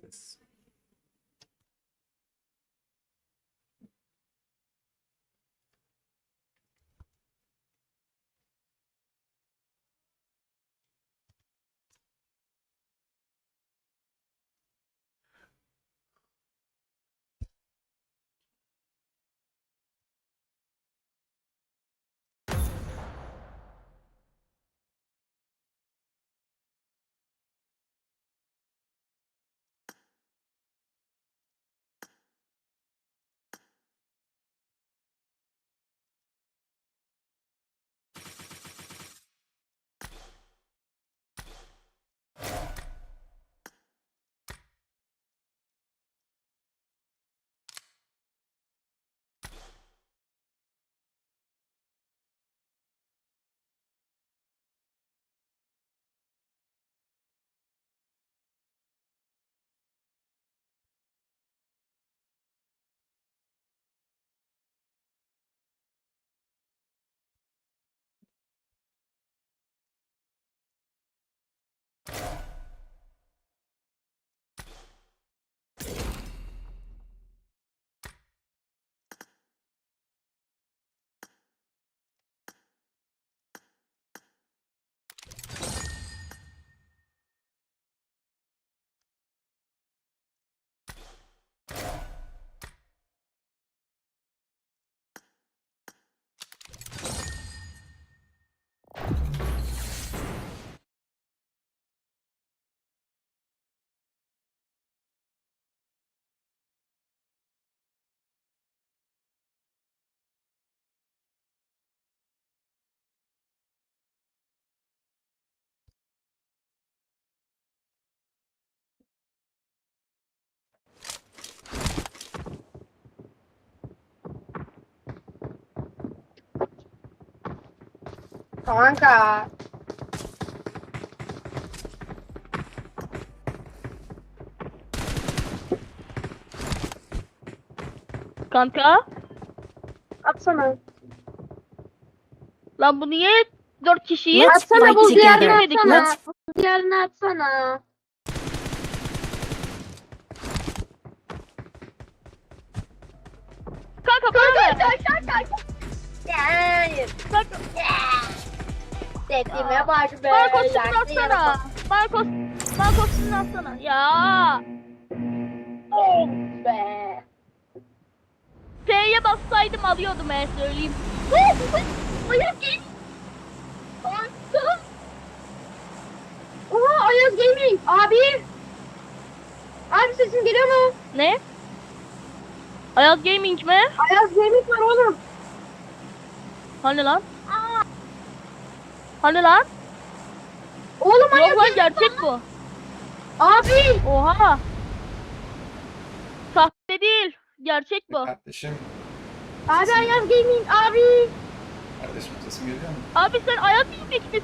Ses. Kanka. Kanka. Atsana. Lan bu niye dört kişiyi? Let's Atsana bu diğerini atsana. Let's Bu diğerini atsana. Kanka bana ver. Hayır. Kanka, Dediğime bak be. Yaktı atsana. Marcos, Marcos şunu atsana. Ya. Oh be. F'ye bassaydım alıyordum ben söyleyeyim. Ayaz Gaming. Oha Ayaz Gaming. Abi. Abi sesim geliyor mu? Ne? Ayaz Gaming mi? Ayaz Gaming var oğlum. Hani lan? Hani lan? Oğlum Ayaz Yok lan gerçek bu. Abi. Oha. Sahte değil. Gerçek bu. Kardeşim, Abi Ayaz Gaming abi. kardeşim sesim geliyor mu? Abi sen Ayaz Gaming misin?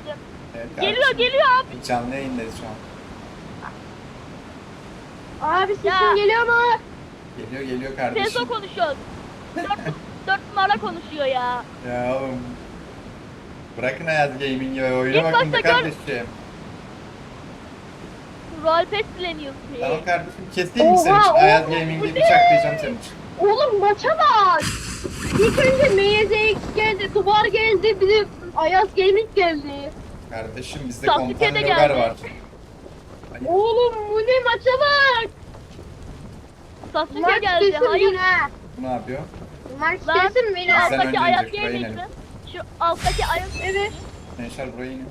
Evet, Geliyor kardeşim. geliyor abi. Canlı yayındayız şu an. Abi sesim Ya. geliyor mu? Geliyor geliyor kardeşim. konuşuyor. Dört, dört numara konuşuyor ya. Ya oğlum. Bırakın hayat gaming'i ve oyuna İlk bakın be başta gör- kardeşim. Roleplay sileniyorsun. Tamam kardeşim keseyim mi senin için? oha, Hayat bu gaming'i ne? bıçaklayacağım senin için. Oğlum maça bak. İlk önce MYZX geldi, Duvar geldi, bir de Ayaz Gaming geldi. Kardeşim bizde Sasuke komutan de Logar geldi. var. Oğlum bu ne maça bak. Sasuke Maç geldi. kesin Hayır. Bu ne yapıyor? Maç Lan, kesin yine. Sen önce Ayaz inecek, buraya Gaming inelim. Şu alttaki Ayaz... Evet. Gençler buraya inin.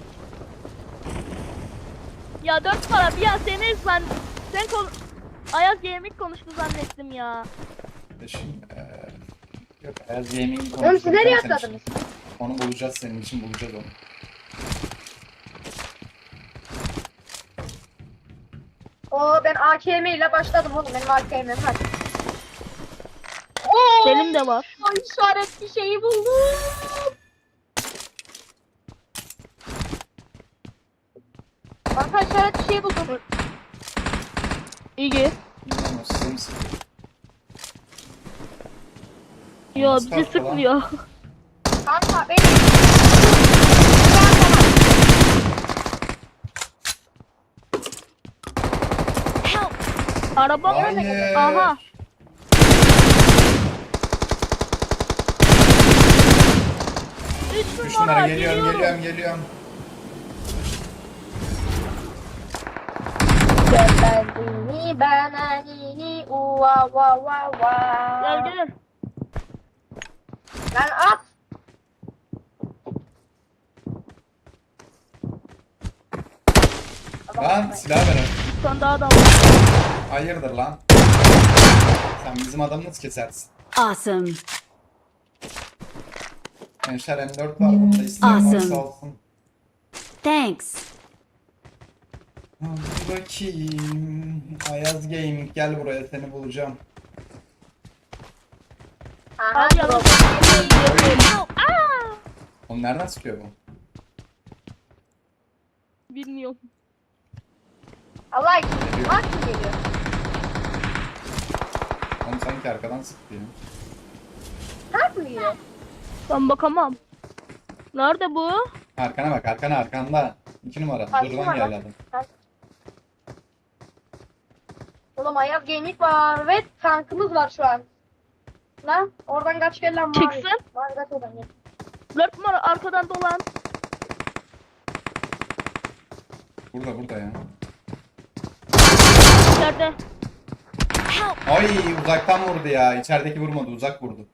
Ya dört numara bir ya seni ben... Sen kon... Ayaz Gaming konuştu zannettim ya. Kardeşim eee... Yok Hayat gaming'i Oğlum siz nereye konuşturacağım senin için. atladınız? Onu bulacağız senin için bulacağız onu. Oo ben AKM ile başladım oğlum. Benim AKM'm var. Oo, Benim de var. işaret bir şeyi buldum. Kanka işaret şey buldum. İyi gir. Bilmiyorum, size mi sıkıyor? Yo Nasıl bizi farklı şey lan? sıkmıyor. Kanka benim. Arabam Hayır. Aha. Üç numara Şunlara geliyorum geliyorum geliyorum. Gönderdini benenini uva va va va. Gel gel. Lan at. Lan silah ver. Bir tane daha adam var. Hayırdır lan? Sen bizim adamı nasıl kesersin? Awesome. Gençler M4 var bunda isteyen Awesome. alsın. Thanks. Bakayım. Ayaz Gaming gel buraya seni bulacağım. Aha, yalan. Aa! Oğlum nereden sıkıyor bu? Bilmiyorum. Allah için. Bak geliyor. Oğlum sanki arkadan sıktı ya. Kalk mı geliyor? Ben bakamam. Nerede bu? Arkana bak arkana arkanda. İki numara. Hangi Buradan numara? geldi adam. Oğlum Ayaz Gaming var ve tankımız var şu an. Lan oradan kaç gel lan mavi. Çıksın. Mavi kaç oradan gel. Dört numara arkadan dolan. Burada burada ya. Nerede? Ay uzaktan vurdu ya. İçerideki vurmadı uzak vurdu.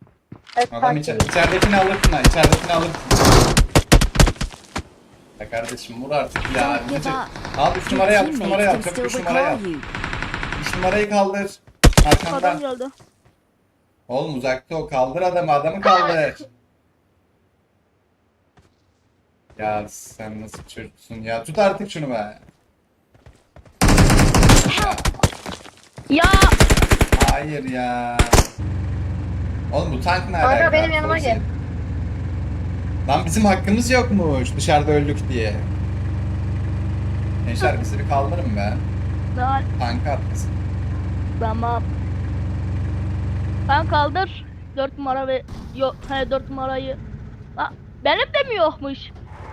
Evet, Adam içer içeridekini alırsın ha. içeridekini alırsın. Ya kardeşim vur artık ya. Al 3 numara yap 3 numara Teammates yap. can Çabuk still 3 numara yap. Recall you. 3 numarayı kaldır. Adam Arkandan. geldi. Oğlum uzakta o. Kaldır adamı. Adamı kaldır. Ya sen nasıl bir çocuksun ya. Tut artık şunu be. Ya, hayır ya. Oğlum bu tank ne Kanka, alaka? benim yanıma gel. Lan bizim hakkımız yokmuş dışarıda öldük diye. Gençler bizi bir kaldırın be. ben Tanka atmasın. Tamam. Ben kaldır. Dört numara ve yok he dört numarayı. Ha, benim de mi yokmuş?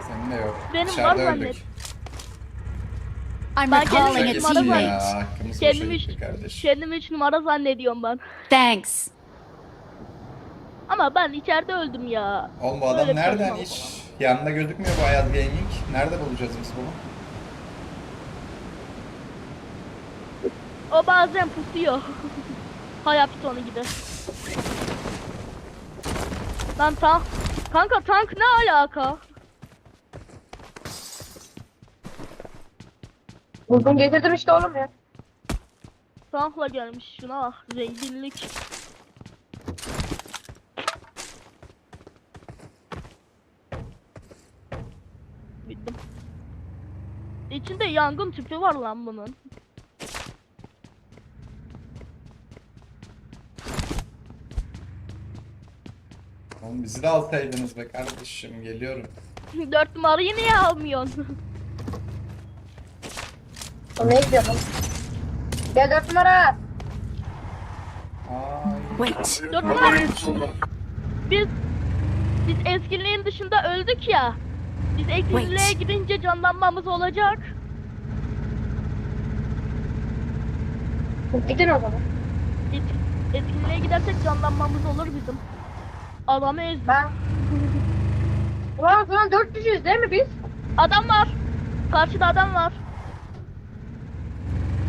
Senin de yok. Benim dışarıda var zannet. I'm Ben recalling kendim a numara ya. teammate. Hakkımız boşa Kendim üç, gitti numara zannediyorum ben. Thanks. Ama ben içeride öldüm ya. Oğlum bu adam Böyle nereden saçma hiç yanında gözükmüyor bu Ayaz Gaming. Nerede bulacağız biz bunu? O bazen pusuyor. Hayat sonu gibi. Lan tank. Kanka tank ne alaka? Buldum getirdim işte oğlum ya. Tankla gelmiş şuna bak. Zenginlik. Bildim. İçinde yangın tüpü var lan bunun. Oğlum bizi de alsaydınız be kardeşim. Geliyorum. Dört numarayı niye almıyorsun? O ne gidiyor lan? Gel dört numara. Ay. Wait. Dört numara. Biz biz etkinliğin dışında öldük ya. Biz etkinliğe Wait. gidince canlanmamız olacak. Gidin o zaman. Et, etkinliğe gidersek canlanmamız olur bizim. Adamı ezdik. Ben. Ulan şu an dört kişiyiz değil mi biz? Adam var. Karşıda adam var.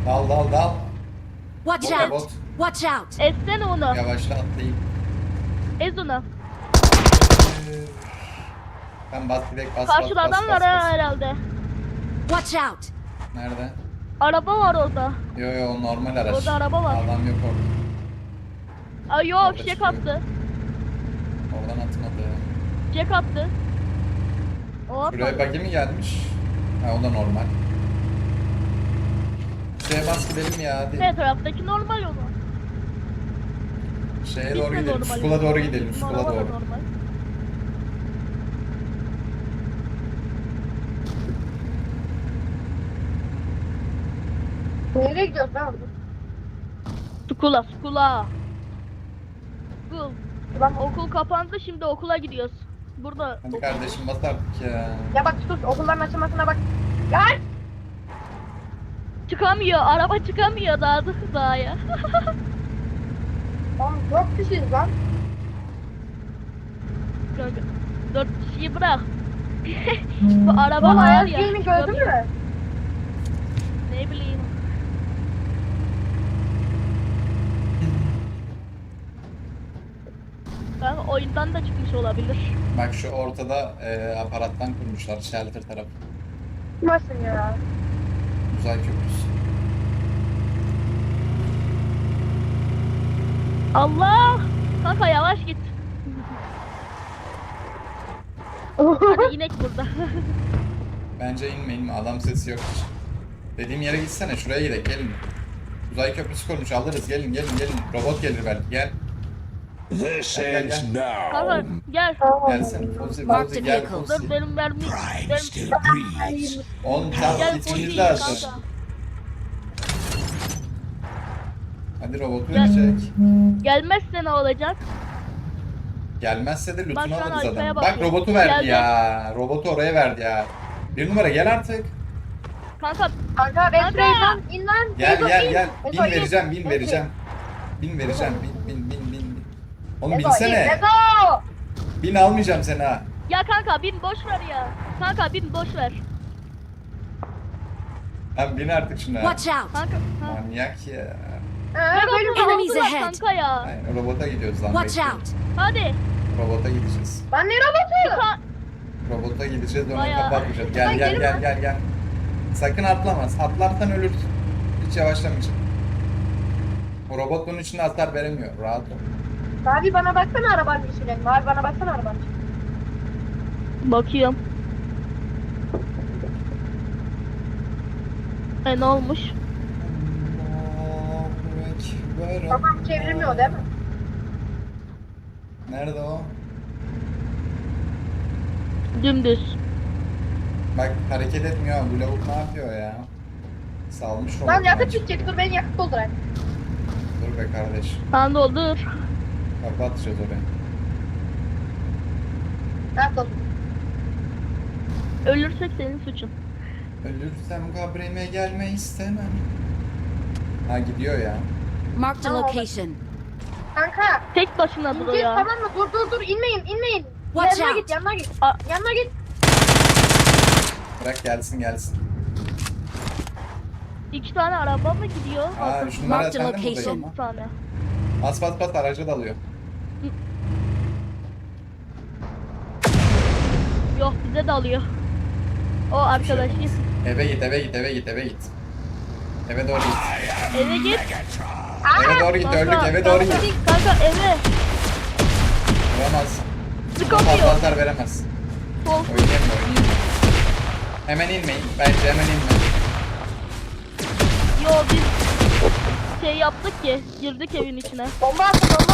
Dal dal dal. Watch Bot, out. bot. Watch out. Ezsene onu. Yavaşla atlayayım. Ez onu. Ben bas direkt bas Karşıda bas, bas, adam bas, var bas. ha herhalde. Watch out. Nerede? Araba var orada. Yo yo normal araç. Orada araba var. Adam yok orada. Ay yok Orada fişek çıkıyor. attı. Oradan atmadı. Fişek attı. O Buraya atmadı. buggy mi gelmiş? Ha o da normal. Şeye bas gidelim ya hadi. Ne taraftaki normal yolu. Şeye Biz doğru de gidelim. normal Skula doğru gidelim. Skula doğru. normal. Nereye gidiyoruz lan? Skula skula. Skul. Ulan o... Okul kapandı şimdi okula gidiyoruz. Burada Hadi okul- kardeşim bas artık ya. Ya bak sus okulların açılmasına bak. Gel. çıkamıyor. Araba çıkamıyor daha da daha ya. Oğlum dört kişiyiz lan. Kanka, Dört kişiyi bırak. Bu araba var Ayaz ya. Gaming gördün mü? Ne bileyim. Kanka oyundan da çıkmış olabilir. Bak şu ortada e, aparattan kurmuşlar shelter tarafı. Nasıl ya? Uzay köprüsü. Allah! Kanka yavaş git. Hadi inek burada. Bence inme inme adam sesi yok hiç. Dediğim yere gitsene şuraya gidelim gelin. Uzay köprüsü kurmuş alırız gelin gelin gelin. Robot gelir belki gel. This Gel, gel, ends gel. Kanka now. gel. Gelsin. Fozi Mark Fozi the gel vehicles. Fozi. Dur benim mermi. Pride Benim... still breathes. Oğlum Gel Fozi kanka. Hadi robotu Gel. verecek. Gelmezse ne olacak? Gelmezse de Bak lootunu şu an alırız arkaya adam. Bak robotu verdi Geldi. ya. Robotu oraya verdi ya. Bir numara gel artık. Kanka Kanka ben Kanka. lan in lan. Gel gel in. gel. Bin in. vereceğim bin vereceğim. Bin vereceğim bin. bin. Oğlum in. binsene. Ezo. Bin almayacağım seni ha. ya kanka bin boş ver ya. Kanka bin boş ver. Lan bin artık şuna. Watch out! Kanka. Ha. Manyak ya. Megatron Enemies ahead. kanka ya. Aynen robota gidiyoruz lan. Watch bekle. out! Hadi. Robota gideceğiz. Ben ne robotu? Ka- Robota gideceğiz onu Bayağı. kapatmayacağız. Gel Lan gel gelin gel lan. gel gel. Sakın atlamaz. Atlarsan ölürsün. Hiç yavaşlamayacak. O robot bunun için hasar veremiyor. Rahat ol. Abi bana baksana arabanın içine. Abi bana baksana arabanın içine. Bakıyorum. E ne olmuş? Tamam çevirmiyor değil mi? Nerede o? Dümdüz. Bak hareket etmiyor. Bu lavuk ne yapıyor ya? Salmış robot. Lan yakıt bitecek. Dur ben yakıt doldurayım. Dur be kardeş. Sen doldur. Kapatacağız orayı. Yakıt doldur. Ölürsek senin suçun. Ölürsem kabrime gelme istemem. Ha gidiyor ya. Marked a Tamam. location. Kanka. Tek başınadır o İneceğiz ya. tamam mı? Dur dur dur inmeyin inmeyin. Watch yanına out. git yanına git. A- Yanına git. Bırak gelsin gelsin. İki tane araba mı gidiyor? Aa şu numara Marked sende mi location. buradayım lan? tane. Bas bas bas araca dalıyor. Yok bize de alıyor. O arkadaşı. Eve git eve git eve git eve git. Eve doğru git. Eve git. Eve doğru git öldük eve doğru git. kanka eve. Vuramaz. Sıkamıyor. Hasar veremez. Sol. Oynayayım oynayayım? Hemen inmeyin. Bence hemen inme. Yo biz şey yaptık ki girdik evin içine. Bomba ben bomba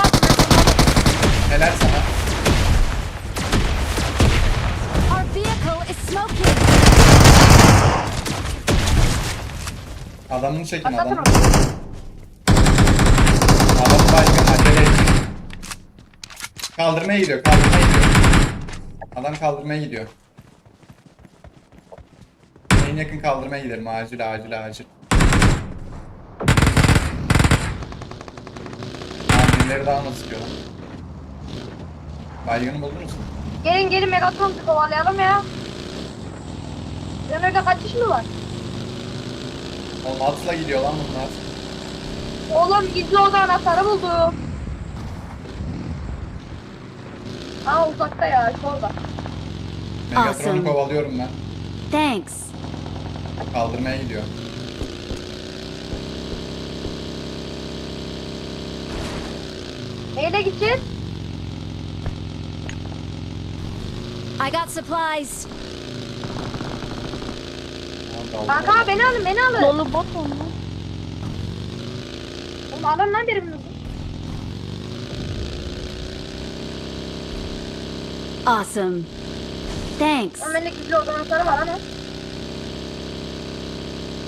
Helal sana. Our vehicle is smoking! Adamını çekin Atlatın adamı. onu. Adam baygın acele et. Kaldırmaya gidiyor kaldırmaya gidiyor. Adam kaldırmaya gidiyor. En yakın kaldırmaya gidelim acil acil acil. Lan birileri daha nasıl sıkıyor lan? Baygını buldunuz mu? Gelin gelin Megatron'u kovalayalım ya. Senin orada kaç kişi mi var? Oğlum atla gidiyor lan bunlar. Oğlum gizli oda anahtarı buldum. Aa uzakta ya şu orada. Megatron'u Awesome. kovalıyorum ben. Thanks. Kaldırmaya gidiyor. Neyle gideceğiz? I got supplies. Kanka beni alın beni alın. Dolu bot oldu. Oğlum alın lan birimizi. Awesome. Thanks. Oğlum bende gizli oda anahtarı var ama.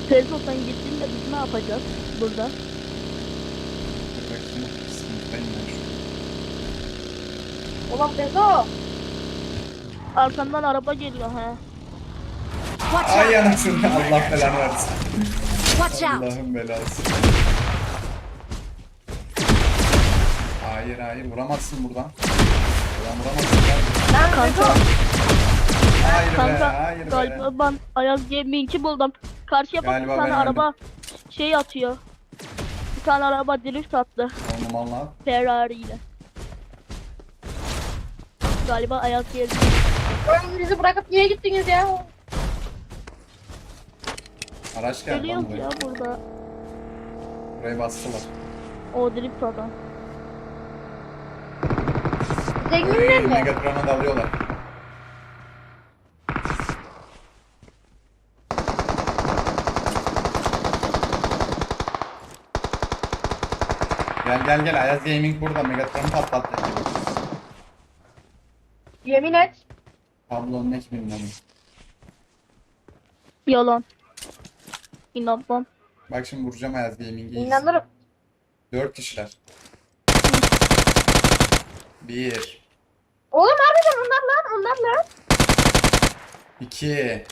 Tezmo sen gittin de biz ne yapacağız burada? Oğlum Bezo. Arkandan araba geliyor he. Watch Ay anasını Allah belanı versin. Watch out! Allah'ın belası. Hayır hayır vuramazsın buradan. Buradan vuramazsın. Lan Kanka, Hayır be kanka hayır be. galiba ben Ayaz Gaming'i buldum. Karşıya bak bir tane ben araba şey atıyor. Bir tane araba drift attı Oğlum Allah. Ferrari ile. Galiba Ayaz Gaming. Oğlum bizi bırakıp niye gittiniz ya? Araç geldi lan buraya. ya burada. Burayı bastılar. O drift adam. Zenginler mi? Megatron'a dalıyorlar. Gel gel gel Ayaz Gaming burada Megatron'u patlattı. Yemin et. Tablonun ekmeğinden. Yalan. İnanmam. Bak şimdi vuracağım Ayaz Gaming'i. İnanırım. Dört kişiler. Bir. Oğlum harbiden onlar lan onlar lan. iki,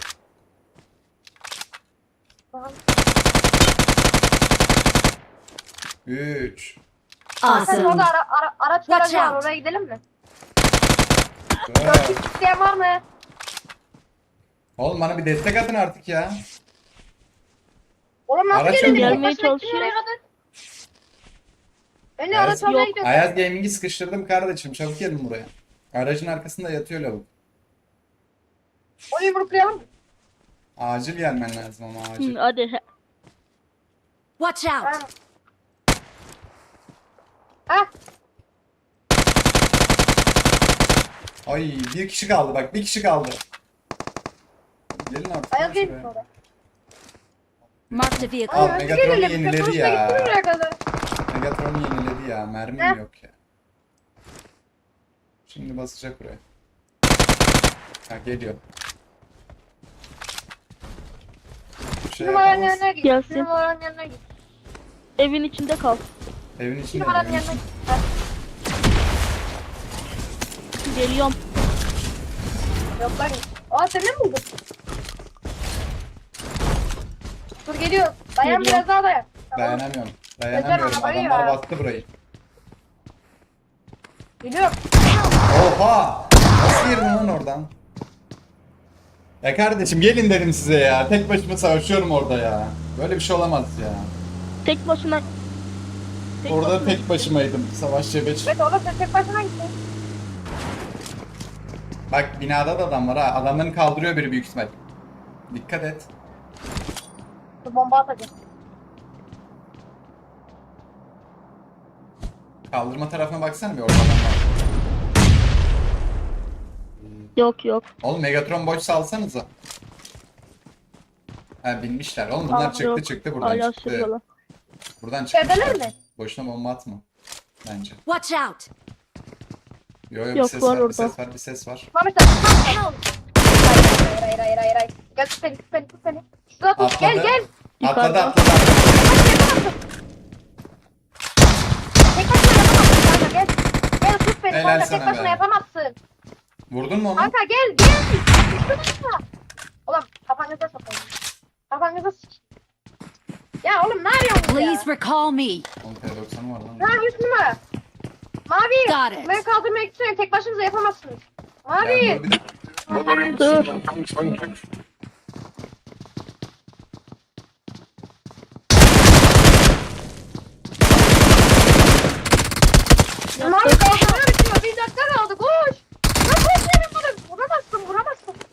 Üç. Sen Awesome. orada ara, ara, araç Watch garajı var out. oraya gidelim mi? Dört. Dört isteyen var mı? Oğlum bana bir destek atın artık ya. Oğlum nasıl Araç gelin? yok. Gelmeye çalışıyor. Beni Ayaz- araç almaya Yok. gidiyorsun. Ayaz Gaming'i sıkıştırdım kardeşim. Çabuk gelin buraya. Aracın arkasında yatıyor lavuk. Onu yumruklayalım mı? Acil gelmen lazım ama acil. Hı, hadi. Watch out! Ha. Ha. Ay bir kişi kaldı bak bir kişi kaldı. Gelin artık. Ayaz şuraya. gelin sonra. Marked a vehicle. Nasıl Megatron'u gelelim? yeniledi ya. gittin buraya kadar. Megatron'u yeniledi ya. Mermim Heh. yok ya. Şimdi basacak buraya. Ha geliyor. Bir şey numaranın yapamaz. yanına git. Gelsin. Numaranın yanına git. Evin içinde kal. Evin içinde. numaranın yanına git. Ha. Geliyorum. Yok lan. Aa sen ne buldun? Dur geliyor. Dayan Geliyor. biraz daha dayan. Tamam. Dayanamıyorum. Dayanamıyorum. arabayı Adamlar ya. bastı burayı. Geliyor. Oha! Nasıl girdin lan oradan? Ya kardeşim gelin dedim size ya. Tek başıma savaşıyorum orada ya. Böyle bir şey olamaz ya. Tek başına. Tek Orada başına- tek başımaydım. Savaş cebeç. Evet oğlum sen tek başına gittin. Bak binada da adam var ha. Adamların kaldırıyor biri büyük ihtimal. Dikkat et. Dur bomba atacağım. Kaldırma tarafına baksana bir orada adam var. Yok yok. Oğlum Megatron boş salsanıza. Ha binmişler. Oğlum bunlar Aa, çıktı yok. çıktı buradan Hala çıktı. sürüyorlar. Buradan çıktı. İçerideler mi? Boşuna bomba atma. Bence. Watch out! Yo yo bir Yok, ses var var, bir orada. ses var bir ses var. Mami sen. Hayır hayır hayır hayır hayır. Gel tut beni tut beni tut beni. Şurada tut gel Atladı. gel. Atladı Yukarıda. atladı atladı. Tek başına yapamazsın kanka gel. Gel tut beni Helal kanka sana tek başına be. yapamazsın. Vurdun mu onu? Kanka gel gel. Şurada. Oğlum kafanıza sokayım. Kafanıza sıç. Ya oğlum ne yapıyorsun ya? Please recall me. Oğlum P90'ı var lan. Ha üst numara. Got Mavi. it. Ben kaldırmaya gitsin. Tek başınıza yapamazsınız. Mavi. Dur. Mavi kaldıramıyor. Bir dakika kaldı. Koş. Ya koş beni bana. Vuramazsın. Vuramazsın.